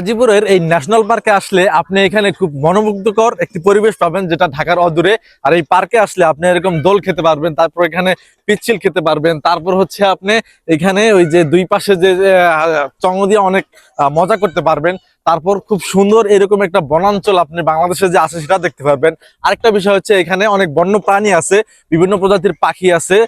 গাজীপুরের এই ন্যাশনাল পার্কে আসলে আপনি এখানে খুব মনোমুগ্ধকর একটি পরিবেশ পাবেন যেটা ঢাকার অদূরে। আর এই পার্কে আসলে আপনি এরকম দোল খেতে পারবেন, তারপর এখানে পিচ্ছিল খেতে পারবেন, তারপর হচ্ছে আপনি এখানে ওই যে দুই পাশে যে চঙ্গ দিয়ে অনেক মজা করতে পারবেন। তারপর খুব সুন্দর এরকম একটা বনাঞ্চল আপনি বাংলাদেশে যে আছে সেটা দেখতে পারবেন। আরেকটা বিষয় হচ্ছে এখানে অনেক বন্য প্রাণী আছে, বিভিন্ন প্রজাতির পাখি আছে।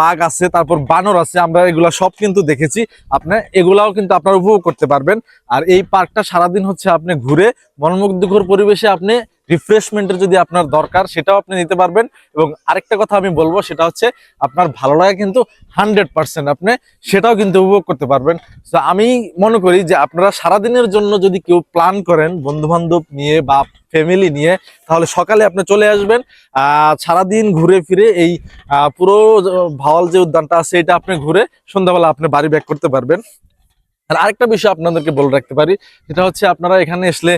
বাঘ আছে, তারপর বানর আছে, আমরা এগুলা সব কিন্তু দেখেছি। আপনার এগুলাও কিন্তু আপনার উপভোগ করতে পারবেন। আর এই পার্কটা সারাদিন হচ্ছে আপনি ঘুরে মনোমুগ্ধকর পরিবেশে আপনি রিফ্রেশমেন্টের যদি আপনার দরকার, সেটাও আপনি নিতে পারবেন। এবং আরেকটা কথা আমি বলব, সেটা হচ্ছে আপনার ভালো লাগা কিন্তু হান্ড্রেড পার্সেন্ট আপনি সেটাও কিন্তু উপভোগ করতে পারবেন। তো আমি মনে করি যে আপনারা সারাদিনের জন্য যদি কেউ প্ল্যান করেন বন্ধু বান্ধব নিয়ে বা ফ্যামিলি নিয়ে, তাহলে সকালে আপনি চলে আসবেন। সারাদিন ঘুরে ফিরে এই পুরো, ভাওয়াল যে উদ্যানটা আছে, এটা আপনি ঘুরে সন্ধ্যাবেলা আপনি বাড়ি ব্যাক করতে পারবেন। আর আরেকটা বিষয় আপনাদেরকে বলে রাখতে পারি, সেটা হচ্ছে আপনারা এখানে আসলে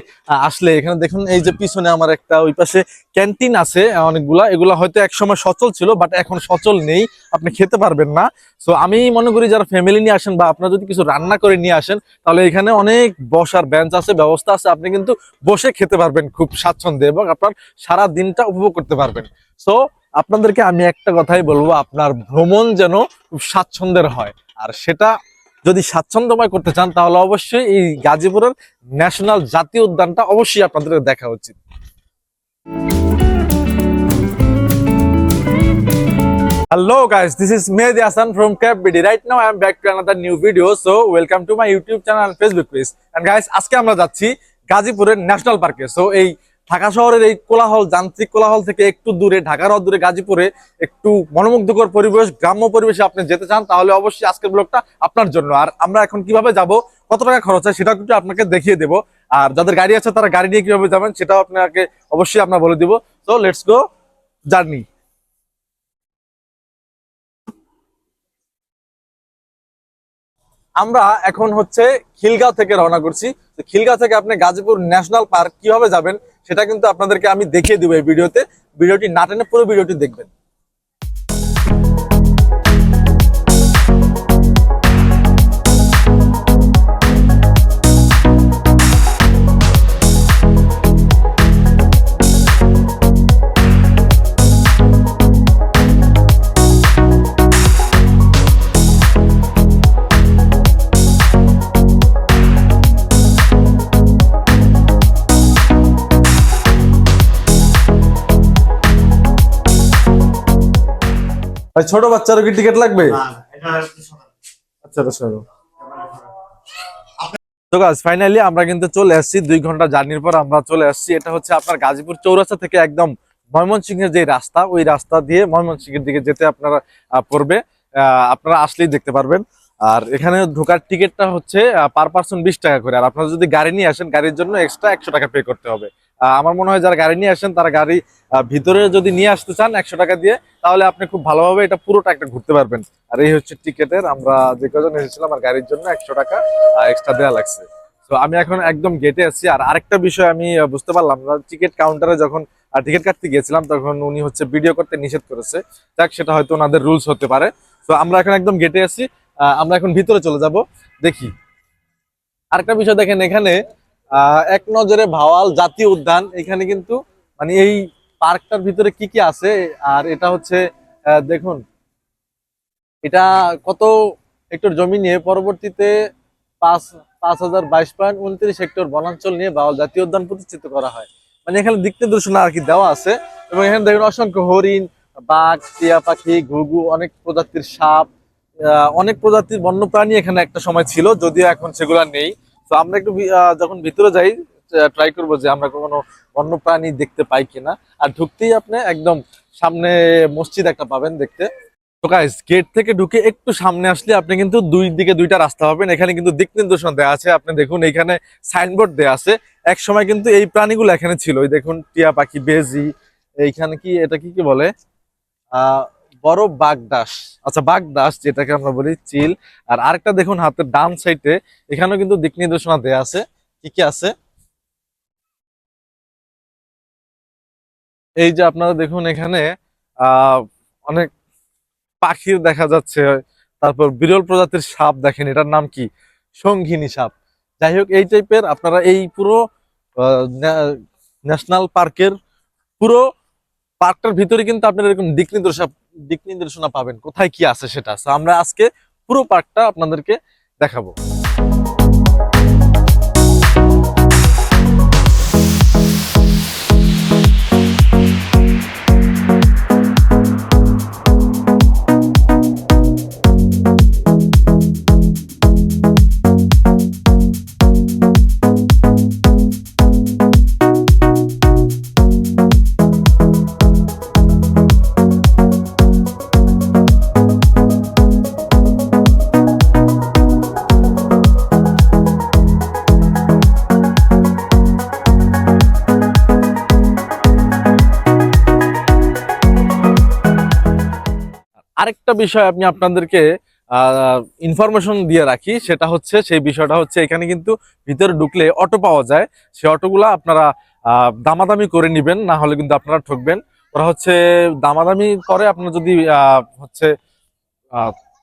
আসলে এখানে দেখুন, এই যে পিছনে আমার একটা ওই পাশে ক্যান্টিন আছে অনেকগুলা। এগুলা হয়তো একসময় সচল ছিল, বাট এখন সচল নেই, আপনি খেতে পারবেন না। সো আমি মনে করি যারা ফ্যামিলি নিয়ে আসেন বা আপনারা যদি কিছু রান্না করে নিয়ে আসেন, তাহলে এখানে অনেক বসার বেঞ্চ আছে, ব্যবস্থা আছে, আপনি কিন্তু বসে খেতে পারবেন খুব স্বাচ্ছন্দ্যে এবং আপনার সারা দিনটা উপভোগ করতে পারবেন। সো আপনাদেরকে আমি একটা কথাই বলব, আপনার ভ্রমণ যেন খুব স্বাচ্ছন্দ্যের হয়। আর সেটা যদি স্বাচ্ছন্দ্যময় করতে চান তাহলে অবশ্যই এই গাজীপুরের ন্যাশনাল জাতীয় উদ্যানটা অবশ্যই আপনাদের দেখা উচিত Hello guys, this is Mehdi Hassan from Cap BD. Right now I am back to another new video. So welcome to my YouTube channel and Facebook page. And guys, আজকে আমরা যাচ্ছি গাজীপুরের ন্যাশনাল পার্কে। সো এই ঢাকা শহরের এই কোলাহল, যান্ত্রিক কোলাহল থেকে একটু দূরে, ঢাকার অদূরে গাজীপুরে একটু মনোমুগ্ধকর পরিবেশ, গ্রাম্য পরিবেশে আপনি যেতে চান, তাহলে অবশ্যই আজকের ব্লগটা আপনার জন্য। আর আমরা এখন কীভাবে যাব, কত টাকা খরচ হয় সেটা কিন্তু আপনাকে দেখিয়ে দেব। আর যাদের গাড়ি আছে, তারা গাড়ি নিয়ে কীভাবে যাবেন, সেটাও আপনাকে অবশ্যই আমরা বলে দিব। তো লেটস গো জার্নি আমরা এখন হচ্ছে খিলগাঁও থেকে রওনা করছি। খিলগাঁও থেকে আপনি গাজীপুর ন্যাশনাল পার্ক কীভাবে যাবেন সেটা কিন্তু আপনাদেরকে আমি দেখিয়ে দেবো এই ভিডিওতে। ভিডিওটি না টেনে পুরো ভিডিওটি দেখবেন। ছোট বাচ্চারও কি টিকিট লাগবে? আচ্ছা আচ্ছা তো গাছ ফাইনালি আমরা কিন্তু চলে আসছি দুই ঘণ্টা জার্নির পর আমরা চলে আসছি। এটা হচ্ছে আপনার গাজীপুর চৌরাস্তা থেকে একদম ময়মনসিংহের যে রাস্তা ওই রাস্তা দিয়ে ময়মনসিংহের দিকে যেতে আপনারা পড়বে। আহ, আপনারা আসলেই দেখতে পারবেন। আর এখানে ঢোকার টিকিটটা হচ্ছে পার পার্সন বিশ টাকা করে। আর আপনারা যদি গাড়ি নিয়ে আসেন, গাড়ির জন্য এক্সট্রা একশো টাকা পে করতে হবে। আমার মনে হয় যারা গাড়ি নিয়ে আসেন, তারা গাড়ি ভিতরে যদি নিয়ে আসতে চান একশো টাকা দিয়ে, তাহলে আপনি খুব ভালোভাবে এটা পুরোটা একটা ঘুরতে পারবেন। আর এই হচ্ছে টিকেটের, আমরা যে কজন এসেছিলাম, আর গাড়ির জন্য একশো টাকা এক্সট্রা দেওয়া লাগছে। তো আমি এখন একদম গেটে আছি। আর আরেকটা বিষয় আমি বুঝতে পারলাম টিকিট কাউন্টারে যখন টিকিট কাটতে গিয়েছিলাম তখন উনি হচ্ছে ভিডিও করতে নিষেধ করেছে। যাক, সেটা হয়তো ওনাদের রুলস হতে পারে। তো আমরা এখন একদম গেটে আছি। আমরা এখন ভিতরে চলে যাব। দেখি। আরেকটা বিষয় দেখেন এখানে এক নজরে ভাওয়াল জাতীয় উদ্যান। এখানে কিন্তু মানে এই পার্কটার ভিতরে কি কি আছে? আর এটা হচ্ছে দেখুন, এটা কত হেক্টর জমি নিয়ে পরবর্তীতে পাঁচ পাঁচ হাজার বাইশ পয়েন্ট উনত্রিশ হেক্টর বনাঞ্চল নিয়ে বাউল জাতীয় উদ্যান প্রতিষ্ঠিত করা হয়। মানে এখানে দিক নির্দেশনা আর কি দেওয়া আছে। এবং এখানে দেখুন, অসংখ্য হরিণ, বাঘ, টিয়া পাখি, ঘুঘু, অনেক প্রজাতির সাপ অনেক প্রজাতির বন্যপ্রাণী এখানে একটা সময় ছিল, যদিও এখন সেগুলা নেই। তো আমরা একটু যখন ভিতরে যাই ট্রাই করব যে আমরা কোনো বন্যপ্রাণী দেখতে পাই কিনা। আর ঢুকতেই আপনি একদম সামনে মসজিদ একটা পাবেন দেখতে। তো গাইস গেট থেকে ঢুকে একটু সামনে আসলে আপনি কিন্তু দুই দিকে দুইটা রাস্তা পাবেন। এখানে কিন্তু দিক নির্দেশনা দেওয়া আছে। আপনি দেখুন এখানে সাইনবোর্ড দেওয়া আছে। এক সময় কিন্তু এই প্রাণীগুলো এখানে ছিল। দেখুন, টিয়া পাখি, বেজি, এইখানে কি, এটা কি কি বলে? আহ বড় বাগদাস। আচ্ছা বাগদাস, যেটাকে আমরা বলি চিল। আর আরেকটা দেখুন হাতের ডান সাইডে, এখানেও কিন্তু দিক নির্দেশনা দেওয়া আছে। কি কি আছে? এই যে আপনারা দেখুন এখানে অনেক পাখির দেখা যাচ্ছে। তারপর বিরল প্রজাতির সাপ দেখেন, এটার নাম কি? সঙ্গিনী সাপ। যাই হোক, এই টাইপের আপনারা এই পুরো ন্যাশনাল পার্কের পুরো পার্কটার ভিতরে কিন্তু আপনারা এরকম দিক নির্দেশনা দিক নির্দেশনা পাবেন। কোথায় কি আছে সেটা? আমরা আজকে পুরো পার্কটা আপনাদেরকে দেখাবো। আরেকটা বিষয় আমি আপনাদেরকে ইনফরমেশন দিয়ে রাখি, সেটা হচ্ছে সেই বিষয়টা হচ্ছে এখানে কিন্তু ভিতরে ঢুকলে অটো পাওয়া যায়। সেই অটোগুলা আপনারা দামাদামি করে নেবেন, না হলে কিন্তু আপনারা ঠকবেন। ওরা হচ্ছে দামাদামি করে, আপনার যদি হচ্ছে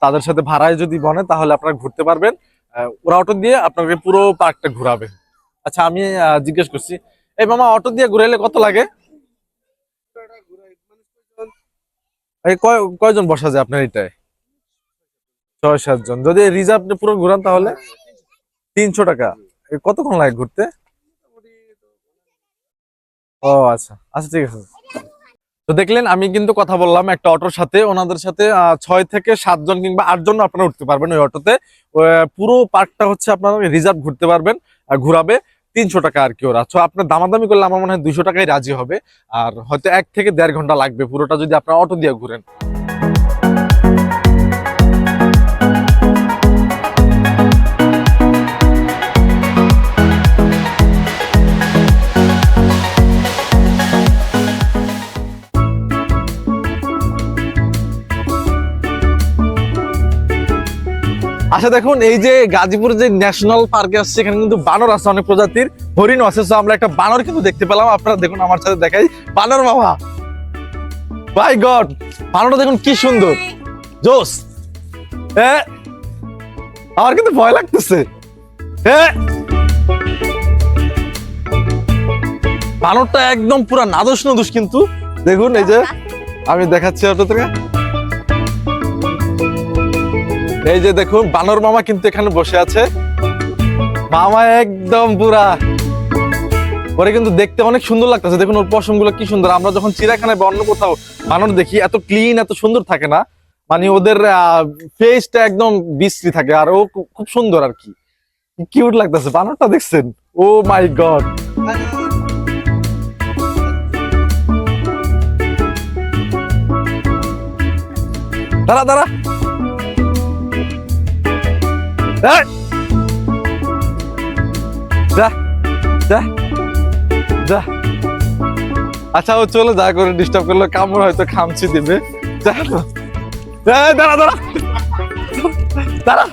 তাদের সাথে ভাড়ায় যদি বনে, তাহলে আপনারা ঘুরতে পারবেন। ওরা অটো দিয়ে আপনাকে পুরো পার্কটা ঘুরাবে। আচ্ছা আমি জিজ্ঞেস করছি, এই মামা অটো দিয়ে ঘুরাইলে কত লাগে এই কয় কয়জন বসা যায় আপনার এটায়? ছয় সাতজন যদি রিজার্ভ পুরো ঘুরান তাহলে? তিনশো টাকা। কতক্ষণ লাগে ঘুরতে? ও আচ্ছা। আচ্ছা ঠিক আছে। তো দেখলেন, আমি কিন্তু কথা বললাম একটা অটোর সাথে। ওনাদের সাথে ছয় থেকে সাতজন কিংবা আটজন আপনারা উঠতে পারবেন ওই অটোতে। পুরো পার্কটা হচ্ছে আপনারা রিজার্ভ ঘুরতে পারবেন ঘুরাবে। তিনশো টাকা আর কি ওরা। তো আপনার দামাদামি করলে আমার মনে হয় দুশো টাকায় রাজি হবে। আর হয়তো এক থেকে দেড় ঘণ্টা লাগবে পুরোটা যদি আপনার অটো দিয়ে ঘুরেন। আচ্ছা দেখুন, এই যে গাজীপুর যে ন্যাশনাল পার্কে আসছে, এখানে কিন্তু বানর আছে, অনেক প্রজাতির হরিণও আছে। তো আমরা একটা বানর কিন্তু দেখতে পেলাম। আপনারা দেখুন, আমার সাথে দেখাই। বানর বাবা! বাই গড বানরটা দেখুন, কি সুন্দর। জোস! হ্যাঁ আমার কিন্তু ভয় লাগতেছে। হ্যাঁ বানরটা একদম পুরা নাদুস নদুস কিন্তু। দেখুন, এই যে, আমি দেখাচ্ছি আপনাদেরকে। এই যে দেখুন, বানর মামা কিন্তু এখানে বসে আছে। মামা একদম পুরা। ওরে কিন্তু দেখতে অনেক সুন্দর লাগতেছে। দেখুন, ওর পশমগুলো কি সুন্দর। আমরা যখন চিড়াখানায় বা অন্য কোথাও বানর দেখি, এত ক্লিন এত সুন্দর থাকে না। মানে ওদের ফেসটা একদম বিশ্রী থাকে। আর ও খুব সুন্দর আর কি। কিউট লাগতেছে। বানরটা দেখছেন? Oh my god. দাঁড়া দাঁড়া! আচ্ছা ও চলো যা করে ডিস্টার্ব করলে কামড় হয়তো খামচি দিবে। দাঁড়া দাঁড়া। দাঁড়া।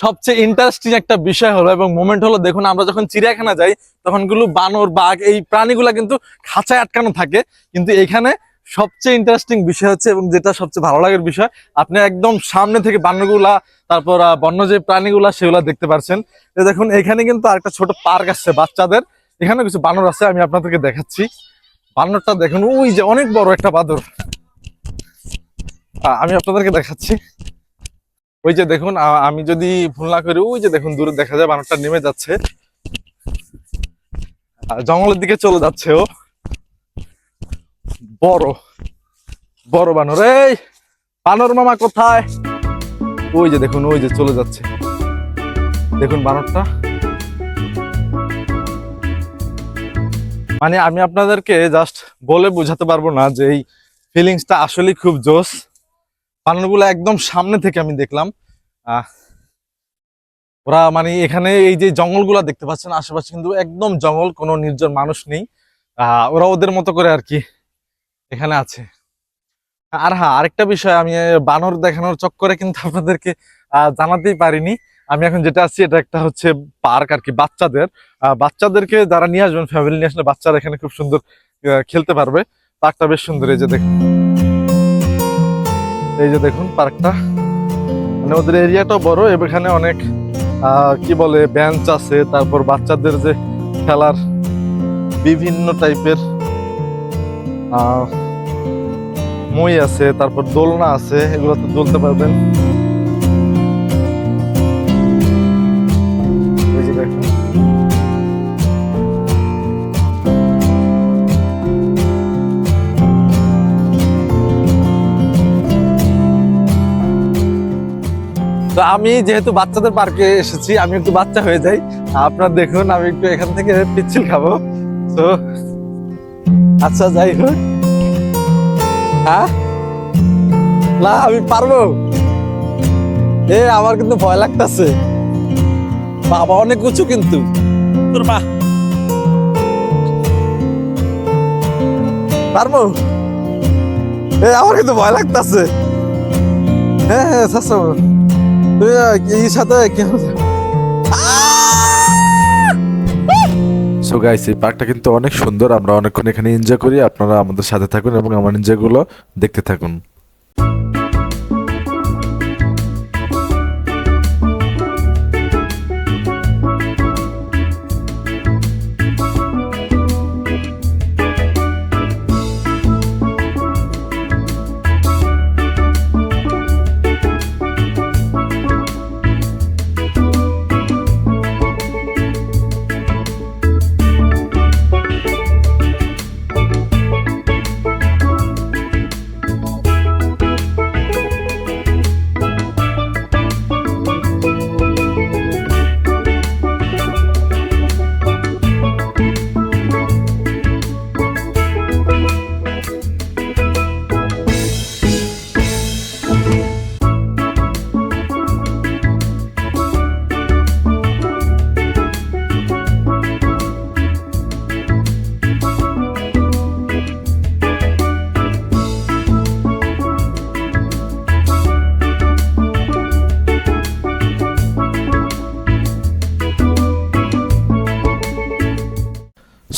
সবচেয়ে ইন্টারেস্টিং একটা বিষয় হলো এবং মোমেন্ট হলো, দেখুন, আমরা যখন চিড়িয়াখানা যাই, তখনগুলো বানর, বাঘ, এই প্রাণীগুলা কিন্তু খাঁচায় আটকানো থাকে। কিন্তু এখানে সবচেয়ে ইন্টারেস্টিং বিষয় হচ্ছে এবং যেটা সবচেয়ে ভালো লাগার বিষয়, আপনি একদম সামনে থেকে বানরগুলা তারপর বন্য যে প্রাণীগুলা, সেগুলা দেখতে পারছেন। দেখুন, এখানে কিন্তু আরেকটা ছোট পার্ক আসছে বাচ্চাদের। এখানে কিছু বানর আছে, আমি আপনাদেরকে দেখাচ্ছি। বানরটা দেখুন, ওই যে অনেক বড় একটা বাদর। আমি আপনাদেরকে দেখাচ্ছি। ওই যে দেখুন আমি যদি ভুল না করি, ওই যে দেখুন, দূরে দেখা যায় বানরটা নেমে যাচ্ছে। জঙ্গলের দিকে চলে যাচ্ছে ও। বড় বড় বানর। এই, বানর মামা কোথায়? ওই যে দেখুন, ওই যে চলে যাচ্ছে। দেখুন বানরটা। মানে আমি আপনাদেরকে জাস্ট বলে বোঝাতে পারব না যে এই ফিলিংসটা আসলে খুব জোস বানরগুলো একদম সামনে থেকে আমি দেখলাম। ওরা মানে এখানে এই যে জঙ্গলগুলা দেখতে পাচ্ছেন, আশেপাশে কিন্তু একদম জঙ্গল, কোনো নির্জন মানুষ নেই। ওরা ওদের মতো করে আর কি এখানে আছে। আর হ্যাঁ আরেকটা বিষয়, আমি বানর দেখানোর চক্করে কিন্তু আপনাদেরকে জানাতেই পারিনি। আমি এখন যেটা আছি, এটা একটা হচ্ছে পার্ক আর কি, বাচ্চাদের। বাচ্চাদেরকে যারা নিয়ে আসবেন ফ্যামিলি নিয়ে আসলে বাচ্চারা এখানে খুব সুন্দর খেলতে পারবে। পার্কটা বেশ সুন্দর, এই যে দেখুন এই যে দেখুন পার্কটা। মানে ওদের এরিয়াটাও বড়, এখানে অনেক কি বলে বেঞ্চ আছে, তারপর বাচ্চাদের যে খেলার বিভিন্ন টাইপের মই আছে, তারপর দোলনা আছে, এগুলোতে দোলতে পারবেন। তো আমি যেহেতু বাচ্চাদের পার্কে এসেছি, আমি একটু বাচ্চা হয়ে যাই। আপনার দেখুন, আমি একটু এখান থেকে পিচ্ছিল খাব। তো আচ্ছা যাই হোক। হ্যাঁ? না আমি পারব। এ আমার কিন্তু ভয় লাগতেছে। বাবা অনেক উঁচু কিন্তু। তোর মা পারব? এ আমার কিন্তু ভয় লাগতেছে। হ্যাঁ হ্যাঁ চাচা সাথে কি সো গাইস এই পার্কটা কিন্তু অনেক সুন্দর। আমরা অনেকক্ষণ এখানে এনজয় করি। আপনারা আমাদের সাথে থাকুন এবং আমার এনজয়গুলো দেখতে থাকুন।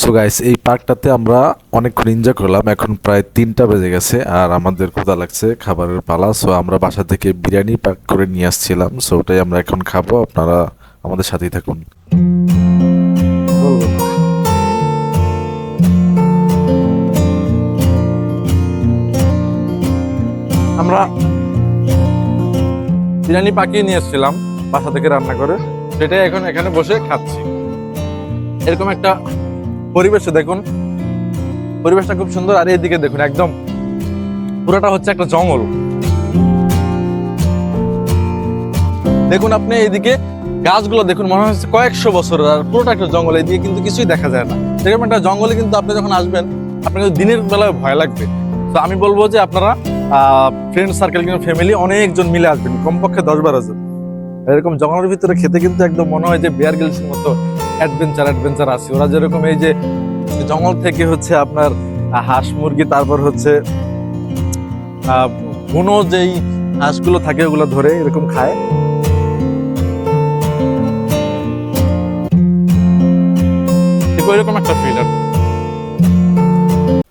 সো গাইস এই পার্কটাতে আমরা অনেকক্ষণ এনজয় করলাম। এখন প্রায় তিনটা বেজে গেছে আর আমাদের ক্ষুধা লাগছে খাবারের পালা। সো আমরা বাসা থেকে বিরিয়ানি প্যাক করে নিয়ে আসছিলাম। সো ওটাই আমরা এখন খাব। আপনারা আমাদের সাথেই থাকুন। আমরা বিরিয়ানি পাকিয়ে নিয়ে এসেছিলাম বাসা থেকে রান্না করে। সেটাই এখন এখানে বসে খাচ্ছি। এরকম একটা পরিবেশ দেখুন, পরিবেশটা খুব সুন্দর আর এইদিকে দেখুন একদম পুরোটা হচ্ছে একটা জঙ্গল। দেখুন আপনি এইদিকে গাছগুলো দেখুন, মনে হচ্ছে কয়েকশো বছরের আর পুরোটা একটা জঙ্গল, এদিকে কিন্তু কিছুই দেখা যায় না। সেরকম একটা জঙ্গলে কিন্তু আপনি যখন আসবেন, আপনার কিন্তু দিনের বেলায় ভয় লাগবে। তো আমি বলব যে আপনারা ফ্রেন্ড সার্কেল কিংবা ফ্যামিলি অনেকজন মিলে আসবেন, কমপক্ষে দশ বারো জন। এরকম জঙ্গলের ভিতরে খেতে কিন্তু একদম মনে হয় যে বিয়ার গেলসের মতো। অ্যাডভেঞ্চার অ্যাডভেঞ্চার আছে। ওরা যেরকম এই যে জঙ্গল থেকে হচ্ছে আপনার হাঁস মুরগি, তারপর হচ্ছে বুনো যেই হাঁসগুলো থাকে ওগুলো ধরে এরকম খায়।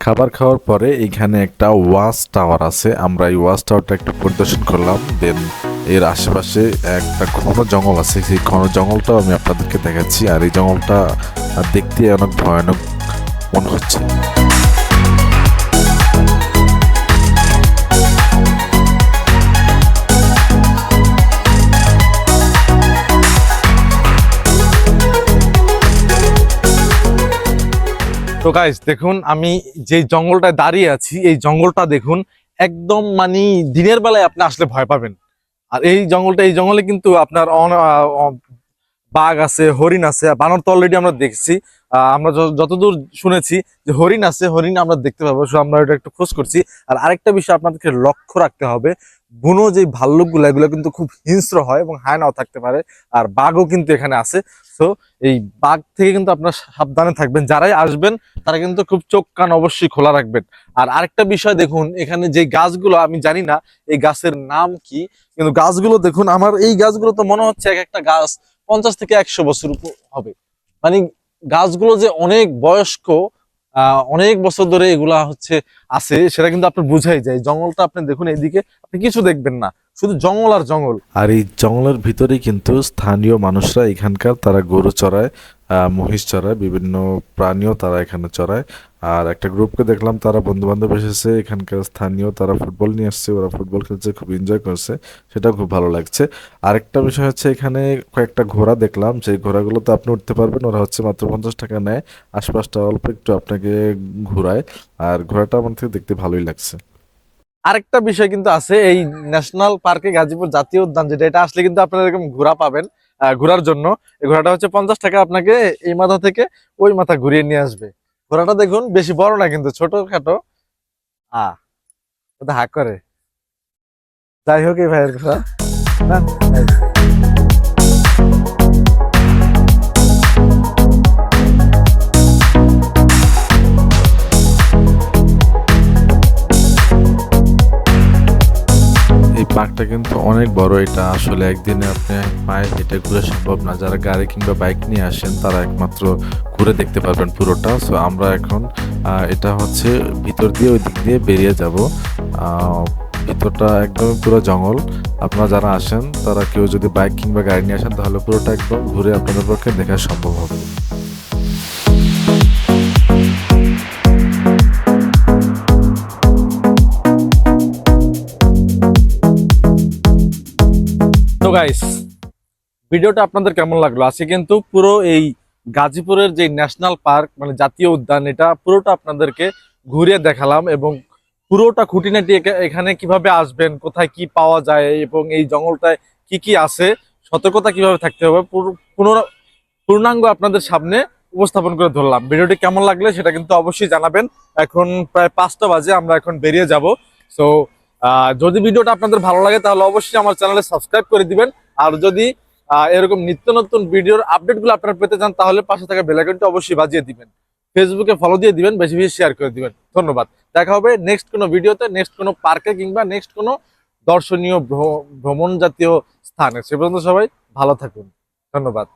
খাবার খাওয়ার পরে এখানে একটা ওয়াচ টাওয়ার আছে। আমরা এই ওয়াচ টাওয়ারটা একটু পরিদর্শন করলাম দেন এর আশেপাশে একটা ঘন জঙ্গল আছে। সেই ঘন জঙ্গলটাও আমি আপনাদেরকে দেখাচ্ছি। আর এই জঙ্গলটা দেখতে অনেক ভয়ানক মনে হচ্ছে। তো গাইস দেখুন, আমি যে জঙ্গলটায় দাঁড়িয়ে আছি, এই জঙ্গলটা দেখুন, একদম মানে দিনের বেলায় আপনি আসলে ভয় পাবেন। আর এই জঙ্গলটা, এই জঙ্গলে কিন্তু আপনার বাঘ আছে, হরিণ আছে বানর তো অলরেডি আমরা দেখছি। আমরা যতদূর শুনেছি যে হরিণ আছে, হরিণ আমরা দেখতে পাবো আমরা এটা একটু খোঁজ করছি। আর আরেকটা বিষয় আপনাদেরকে লক্ষ্য রাখতে হবে বুনো যে ভাল্লুকগুলো এগুলো কিন্তু খুব হিংস্র হয় এবং হায়নাও থাকতে পারে, আর বাঘও কিন্তু এখানে আছে। তো এই বাঘ থেকে কিন্তু আপনার সাবধানে থাকবেন। যারাই আসবেন, তারা কিন্তু খুব চোখ কান অবশ্যই খোলা রাখবেন। আর আরেকটা বিষয় দেখুন, এখানে যে গাছগুলো, আমি জানি না এই গাছের নাম কি, কিন্তু গাছগুলো দেখুন, আমার এই গাছগুলো তো মনে হচ্ছে এক একটা গাছ পঞ্চাশ থেকে একশো বছর হবে। মানে গাছগুলো যে অনেক বয়স্ক অনেক বছর ধরে এগুলা হচ্ছে আছে, সেটা কিন্তু আপনার বুঝাই যায়। জঙ্গলটা আপনি দেখুন এইদিকে, আপনি কিছু দেখবেন না। শুধু জঙ্গল আর জঙ্গল। আর এই জঙ্গলের ভিতরেই কিন্তু স্থানীয় মানুষরা এখানকার তারা গরু চড়ায় মহিষ চড়ায়, বিভিন্ন প্রাণীও তারা এখানে চড়ায়। আর একটা গ্রুপকে দেখলাম, তারা বন্ধু বান্ধব এসেছে, এখানকার স্থানীয় তারা ফুটবল নিয়ে আসছে, ওরা ফুটবল খেলছে, খুব এনজয় করছে সেটা খুব ভালো লাগছে। আরেকটা বিষয় হচ্ছে, এখানে কয়েকটা ঘোড়া দেখলাম, সেই ঘোড়াগুলোতে আপনি উঠতে পারবেন, ওরা হচ্ছে মাত্র পঞ্চাশ টাকা নেয়। আশপাশটা অল্প একটু আপনাকে ঘোরায়, আর ঘোড়াটা আমার থেকে দেখতে ভালোই লাগছে। আরেকটা বিষয় কিন্তু আছে এই ন্যাশনাল পার্কে গাজীপুর জাতীয় উদ্যান যেটা এটা আসলে কিন্তু আপনারা এরকম ঘোরা পাবেন আহ, ঘোরার জন্য। এই ঘোরাটা হচ্ছে পঞ্চাশ টাকা আপনাকে এই মাথা থেকে ওই মাথা ঘুরিয়ে নিয়ে আসবে। ঘোরাটা দেখুন বেশি বড় না কিন্তু ছোট খাটো আ ওটা হাক করে। যাই হোক এই ভাইয়ের ঘোরা না, পার্কটা কিন্তু অনেক বড়। এটা আসলে একদিনে আপনি পায়ে হেঁটে ঘুরে সম্ভব না। যারা গাড়ি কিংবা বাইক নিয়ে আসেন, তারা একমাত্র ঘুরে দেখতে পারবেন পুরোটা। সো আমরা এখন এটা হচ্ছে ভিতর দিয়ে ওই দিক দিয়ে বেরিয়ে যাব। ভিতরটা একদমই পুরো জঙ্গল। আপনারা যারা আসেন, তারা কেউ যদি বাইক কিংবা গাড়ি নিয়ে আসেন, তাহলে পুরোটা একদম ঘুরে আপনাদের পক্ষে দেখা সম্ভব হবে। গাইস ভিডিওটা আপনাদের কেমন লাগল? আজকে কিন্তু পুরো এই গাজীপুরের যে ন্যাশনাল পার্ক মানে জাতীয় উদ্যান, এটা পুরোটা আপনাদেরকে ঘুরিয়ে দেখালাম এবং পুরোটা খুঁটিনাটি এখানে কীভাবে আসবেন, কোথায় কি পাওয়া যায় এবং এই জঙ্গলটায় কি কি আছে, সতর্কতা কীভাবে থাকতে হবে পূর্ণাঙ্গ আপনাদের সামনে উপস্থাপন করে ধরলাম। ভিডিওটি কেমন লাগলে সেটা কিন্তু অবশ্যই জানাবেন। এখন প্রায় পাঁচটা বাজে, আমরা এখন বেরিয়ে যাব। সো যদি ভিডিওটা আপনাদের ভালো লাগে, তাহলে অবশ্যই আমার চ্যানেলে সাবস্ক্রাইব করে দিবেন। আর যদি এরকম নিত্য নতুন ভিডিওর আপডেটগুলো আপনারা পেতে চান, তাহলে পাশে থাকা বেলাইকনটা অবশ্যই বাজিয়ে দিবেন। ফেসবুকে ফলো দিয়ে দিবেন, বেশি বেশি শেয়ার করে দিবেন। ধন্যবাদ। দেখা হবে নেক্সট কোনো ভিডিওতে নেক্সট কোনো পার্কে কিংবা নেক্সট কোনো দর্শনীয় ভ্র- ভ্রমণ জাতীয় স্থানে। সে পর্যন্ত সবাই ভালো থাকুন। ধন্যবাদ।